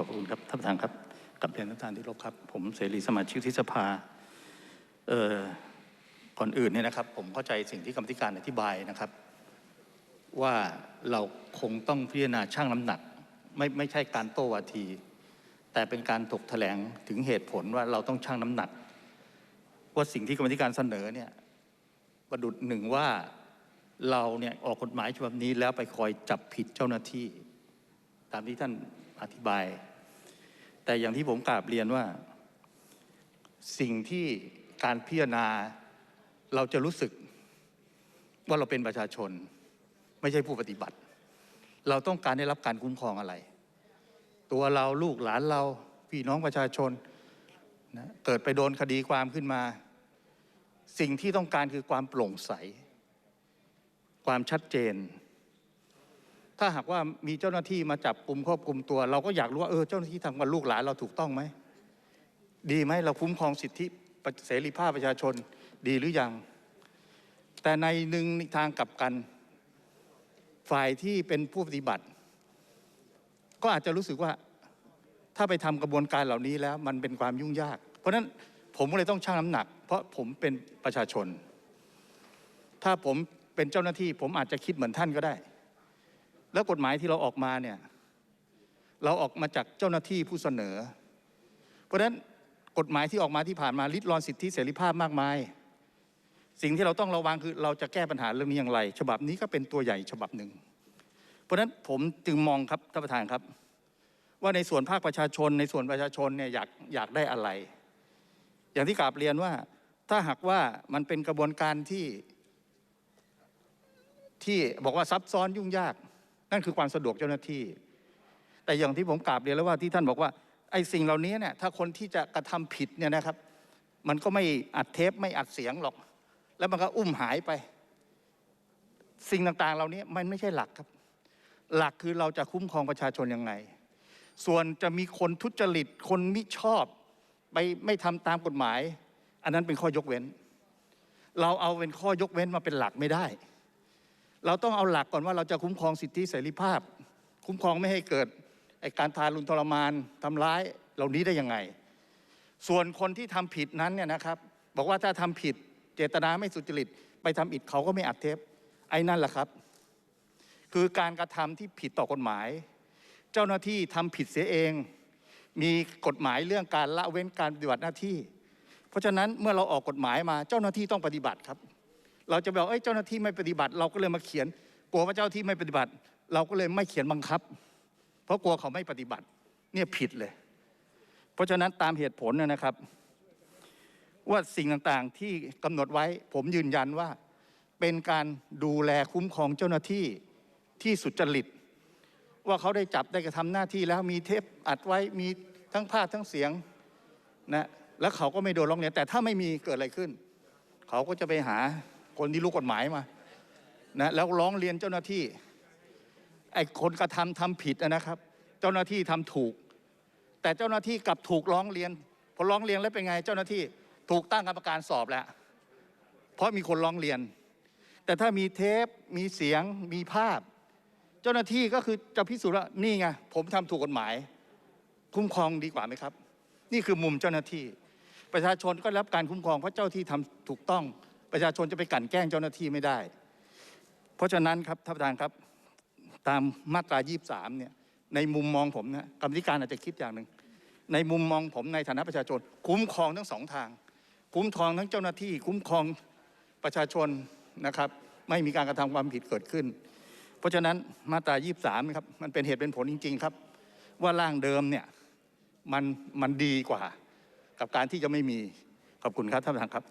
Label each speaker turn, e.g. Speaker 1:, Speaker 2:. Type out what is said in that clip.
Speaker 1: อบคุณครับท่านประธานครับกับเรียนท่านประธานที่รบครับ ผมเสรีสมาชิกที่สภาเอ่อก่อนอื่นเนี่ยนะครับ ผมเข้าใจสิ่งที่กรรมธิการอธิบายนะครับ ว่าเราคงต้องพิจารณาช่างน้ำหนัก ไม่ไม่ใช่การโต้วาที แต่เป็นการถกแถลงถึงเหตุผลว่าเราต้องชั่งน้ำหนัก ว่าสิ่งที่กรรมธิการเสนอเนี่ยประดุดหนึ่งว่าเราเนี่ยออกกฎหมายฉบับนี้แล้วไปคอยจับผิดเจ้าหน้าที่ ตามที่ท่านอธิบาย แต่อย่างที่ผมกราบเรียนว่า สิ่งที่การพิจารณาเราจะรู้สึกว่าเราเป็นประชาชน ไม่ใช่ผู้ปฏิบัติ เราต้องการได้รับการคุ้มครองอะไร ตัวเราลูกหลานเราพี่น้องประชาชนนะเกิดไปโดนคดีความขึ้นมา สิ่งที่ต้องการคือความโปร่งใส ความชัดเจน ถ้าหากว่ามีเจ้าหน้าที่มาจับกลุ่มควบคุมตัว เราก็อยากรู้ว่าเออเจ้าหน้าที่ทำกับลูกหลานเราถูกต้องไหมดีไหมเราคุ้มครองสิทธิเสรีภาพประชาชนดีหรือยัง แต่ในหนึ่งทางกลับกัน ฝ่ายที่เป็นผู้ปฏิบัติ ก็อาจจะรู้สึกว่าถ้าไปทำกระบวนการเหล่านี้แล้ว มันเป็นความยุ่งยาก เพราะฉะนั้นผมก็เลยต้องชั่งน้ำหนัก เพราะผมเป็นประชาชน ถ้าผมเป็นเจ้าหน้าที่ ผมอาจจะคิดเหมือนท่านก็ได้ แล้วกฎหมายที่เราออกมาเนี่ยเราออกมาจากเจ้าหน้าที่ผู้เสนอ เพราะฉะนั้นกฎหมายที่ออกมาที่ผ่านมาลิดรอนสิทธิเสรีภาพมากมาย สิ่งที่เราต้องระวังคือเราจะแก้ปัญหาเรื่องนี้อย่างไร ฉบับนี้ก็เป็นตัวใหญ่ฉบับหนึ่ง เพราะฉะนั้นผมจึงมองครับท่านประธานครับ ว่าในส่วนภาคประชาชน ในส่วนประชาชนเนี่ยอยากอยากได้อะไร อย่างที่กราบเรียนว่าถ้าหากว่ามันเป็นกระบวนการที่ที่บอกว่าซับซ้อนยุ่งยาก นั่นคือความสะดวกเจ้าหน้าที่ แต่อย่างที่ผมกราบเรียนแล้วว่าที่ท่านบอกว่าไอ้สิ่งเหล่านี้เนี่ยถ้าคนที่จะกระทำผิดเนี่ยนะครับ มันก็ไม่อัดเทปไม่อัดเสียงหรอก แล้วมันก็อุ้มหายไป สิ่งต่างๆเหล่านี้มันไม่ใช่หลักครับ หลักคือเราจะคุ้มครองประชาชนยังไง ส่วนจะมีคนทุจริตคนมิชอบ ไปไม่ทำตามกฎหมาย อันนั้นเป็นข้อยกเว้น เราเอาเป็นข้อยกเว้นมาเป็นหลักไม่ได้ เราต้องเอาหลักก่อนว่าเราจะคุ้มครองสิทธิเสรีภาพ คุ้มครองไม่ให้เกิดไอการทารุณทรมานทำร้ายเหล่านี้ได้ยังไง ส่วนคนที่ทำผิดนั้นเนี่ยนะครับ บอกว่าถ้าทำผิดเจตนาไม่สุจริต ไปทำอิดเขาก็ไม่อัดเทปไอ้นั่นแหละครับ คือการกระทำที่ผิดต่อกฎหมาย เจ้าหน้าที่ทำผิดเสียเอง มีกฎหมายเรื่องการละเว้นการปฏิบัติหน้าที่ เพราะฉะนั้นเมื่อเราออกกฎหมายมาเจ้าหน้าที่ต้องปฏิบัติครับ เราจะบอกเอ้ยเจ้าหน้าที่ไม่ปฏิบัติ เราก็เลยมาเขียน กลัวว่าเจ้าที่ไม่ปฏิบัติ เราก็เลยไม่เขียนบังคับ เพราะกลัวเขาไม่ปฏิบัติ เนี่ยผิดเลย เพราะฉะนั้นตามเหตุผลนะครับ ว่าสิ่งต่างๆที่กำหนดไว้ ผมยืนยันว่า เป็นการดูแลคุ้มครองเจ้าหน้าที่ที่สุจริต ว่าเขาได้จับได้กระทำหน้าที่แล้วมีเทปอัดไว้มีทั้งภาพทั้งเสียงนะแล้วเขาก็ไม่โดนร้องเรียนแต่ถ้าไม่มีเกิดอะไรขึ้น เขาก็จะไปหา คนที่รู้กฎหมายมานะแล้วร้องเรียนเจ้าหน้าที่ไอ้คนกระทำทำผิดนะครับ เจ้าหน้าที่ทำถูก แต่เจ้าหน้าที่กลับถูกร้องเรียนพอร้องเรียนแล้วเป็นไง เจ้าหน้าที่ถูกตั้งกรรมการสอบแล้ว เพราะมีคนร้องเรียน แต่ถ้ามีเทปมีเสียงมีภาพ เจ้าหน้าที่ก็คือจะพิสูจน์ว่านี่ไงผมทำถูกกฎหมาย คุ้มครองดีกว่าไหมครับ นี่คือมุมเจ้าหน้าที่ ประชาชนก็รับการคุ้มครองเพราะเจ้าที่ทำถูกต้อง ประชาชนจะไปกลั่นแกล้งเจ้าหน้าที่ไม่ได้ เพราะฉะนั้นครับท่านประธานครับตามมาตรา 23 เนี่ยในมุมมองผมนะกรรมธิการอาจจะคิดอย่างหนึ่งในมุมมองผมในฐานะประชาชน คุ้มครองทั้งสองทาง คุ้มครองทั้งเจ้าหน้าที่ คุ้มครองประชาชนนะครับ ไม่มีการกระทำความผิดเกิดขึ้น เพราะฉะนั้นมาตรา 23นะครับมันเป็นเหตุเป็นผลจริง ๆ ครับ ว่าร่างเดิมเนี่ยมันมันดีกว่า กับการที่จะไม่มีขอบคุณครับท่านประธานครับ